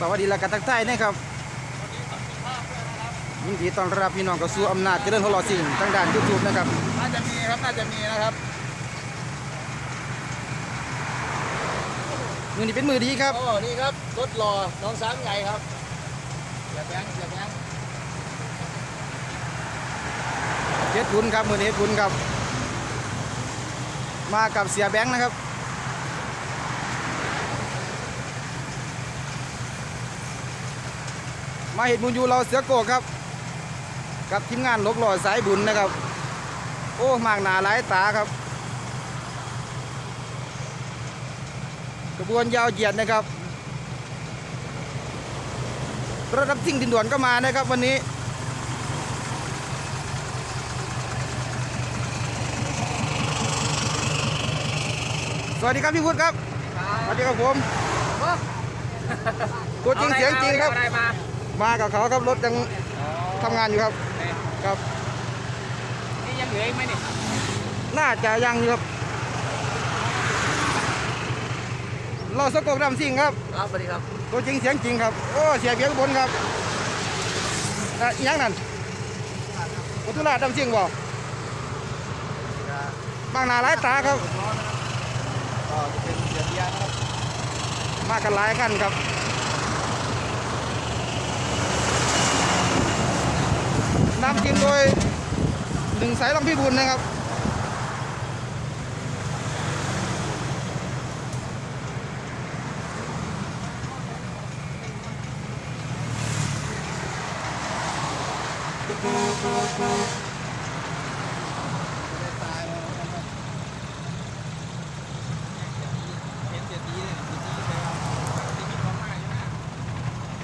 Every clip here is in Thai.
สวัสดีและกันทักทายนะครับยินดีต้อนรับพี่น้องเข้าสู่อำนาจเจริญของเราสิ่งทางด้านยูทูบนะครับน่าจะมีครับ น่าจะมีนะครับ มือนี้เป็นมือดีครับ โอ้นี่ครับรถรอน้องช้างใหญ่ครับเสียแบงค์เสียแบงค์เจ็ดบุญครับ มือนี้เฮ็ดบุญครับ มากับเสียแบงค์นะครับ มาเห็ดบุญอยู่เราเสือโกกครับ กับทีมงานลกหล่อสายบุญนะครับ โอ้มากหนาหลายตาครับกระบวนยาวเหยียดนะครับระดับสิ่งดินด่วนก็มานะครับวันนี้สวัสดีครับพี่พุทธครับ สวัสดีครับผมตัวจริงเสียงจริงครับอะไร มามากับเขาครับรถยังทำงานอยู่ครับครับ นี่ยังเหลืออีกไหมนี่น่าจะยังอยู่ครับรอสกกดำซิ่งครับครับสวัสดีครับตัวจริงเสียงจริงครับโอ้เสียเบียงบนครับอะอิหยังนั่นวัตถุราชดำซิ่งบ่บางนาหลายตาครับ ก็จะเป็นเสียเบียร์นะครับมากันหลายคันครับ นำกินโดยหนึ่งสายลำพิบูลนะครับ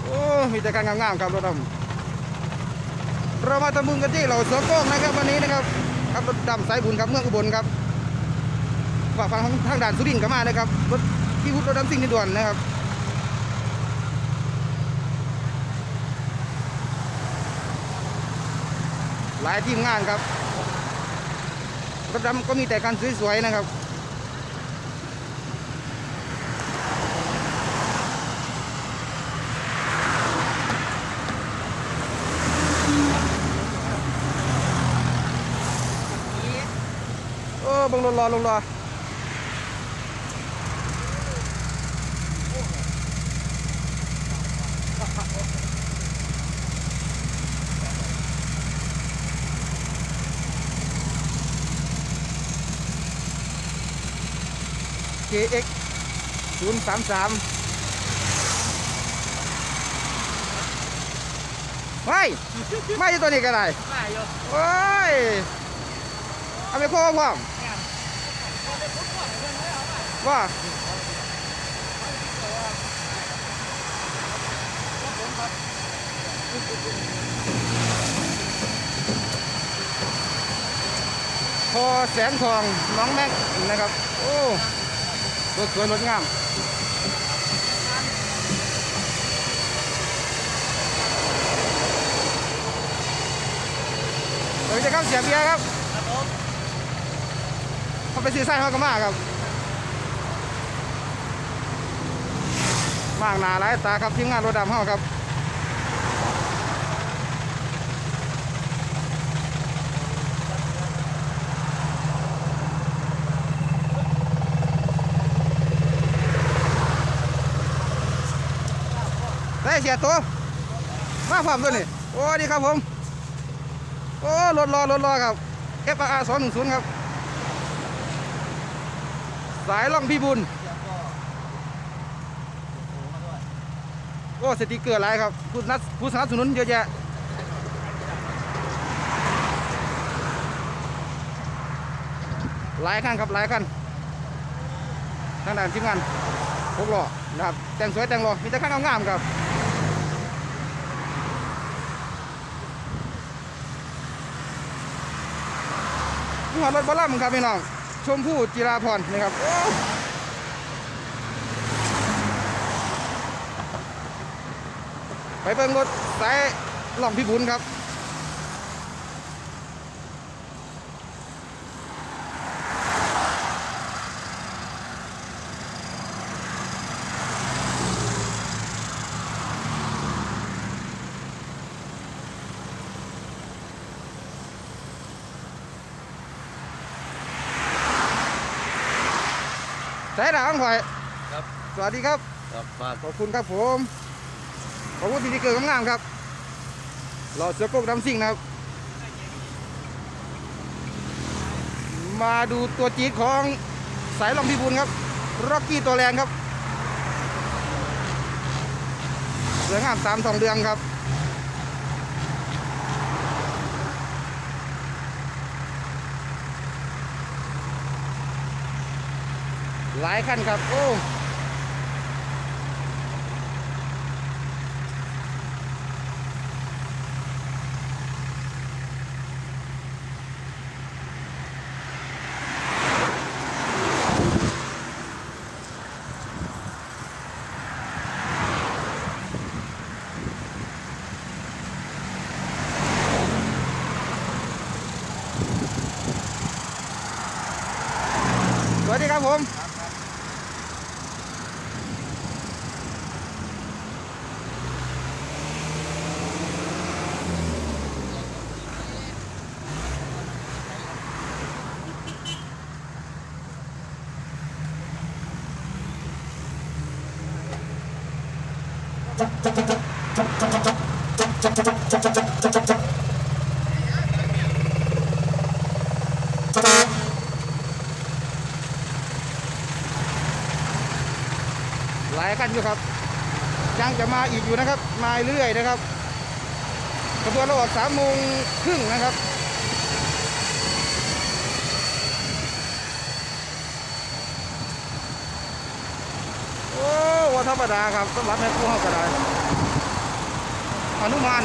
โอ้มีแต่การงามๆครับรถดำ เรามาทำบุญกันที่เหล่าเสือโก้งนะครับวันนี้นะครับครับรถดำสายบุญครับเมืองอุบลครับฝากฟังทางทางด่านสุรินทร์ก็มานะครับรถพี่พุทธรถดำสิ่งที่ด่วนนะครับหลายทีมงานครับรถดำก็มีแต่การสวยๆนะครับ โอ้บังรถรอลงรอเคเอ็กศูนย์สามสามไม่ไม่ใช่ตัวนี้ก็ได้มาอยู่โอ้ย เอาไปโค้งพร้อม ว่าพอแสงทองน้องแม็กนะครับ โอ้รถสวยรถงามเดี๋ยวจะเข้าเสียเบียครับ ไปซื้อไส้เขาก็มากครับ มากหนาหลายตาครับทีมงานรถดำเขาครับได้เสียตัวมาพร้อมตัวนี่โอ้ดีครับผม โอ้รถรอรถรอครับ F R 2 1 0ครับ สายล่องพี่บุญโอ้สติกเกอร์หลายครับผู้นัดผู้สนับสนุนเยอะแยะหลายคันครับหลายคันทางด้านทีมงานพกหล่อนะครับแต่งสวยแต่งหล่อมีแต่คันงามครับนี่หัวรถบอลลัมครับพี่น้อง ชมพู่จิราพรนะครับไปเบิ่งรถสายหล่องพิบุญครับ สายหลังข่อยครับ สวัสดีครับ ครับฝากขอบคุณครับผม ขอบคุณที่ดีเกิดงามๆครับรอเสือโกกดำซิ่งนะครับ มาดูตัวจี๊ดของสายลมพิบูลครับร็อกกี้ตัวแรงครับเสืองามตามทองเดืองครับ หลายขั้นครับ โอ้สวัสดีครับผม หลายขั้นอยู่ครับยังจะมาอีกอยู่นะครับ มาเรื่อยนะครับขบวนเราออกสามโมงครึ่งนะครับ โอ้ ว่าธรรมดาครับสำหรับแม่ครัวเขาก็ได้อนุมาน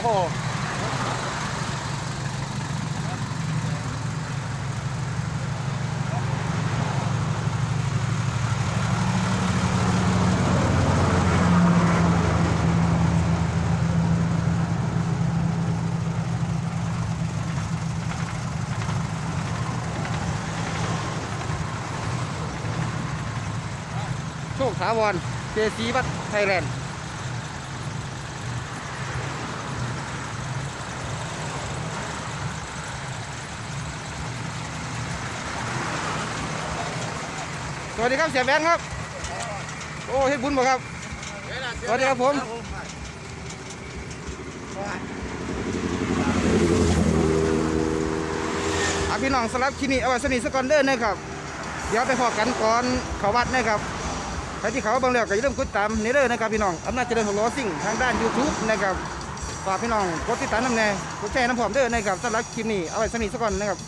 โอ้ โชคถาวรเจสีบัตไทยแลนด์สวัสดีครับเสียแบงค์ครับ โอ้เฮ็ดบุญบ่ครับ สวัสดีครับผมอาพี่น้องสลับคลินิกเอาไว้สนิทสกอนเดอร์นะครับ เดี๋ยวไปพอกันก่อนเขาวัดนะครับ รที่เขาบางแล้วก็อย่าลืมกดตามเนเดอร์นะครับพี่น้องอำนาจเจริญของล้อซิ่งทางด้าน YouTube นะครับฝากพี่น้องกดติดตามน้ำแน่กดแชร์น้ำผอมเด้อนะครับสำหรับคลิปนี้เอาไว้สนิทสกอนนะครับ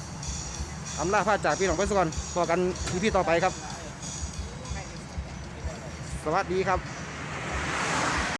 อำลาพาจากพี่น้องไปสกอนพอกันที่พี่ต่อไปครับ สวัสดีครับ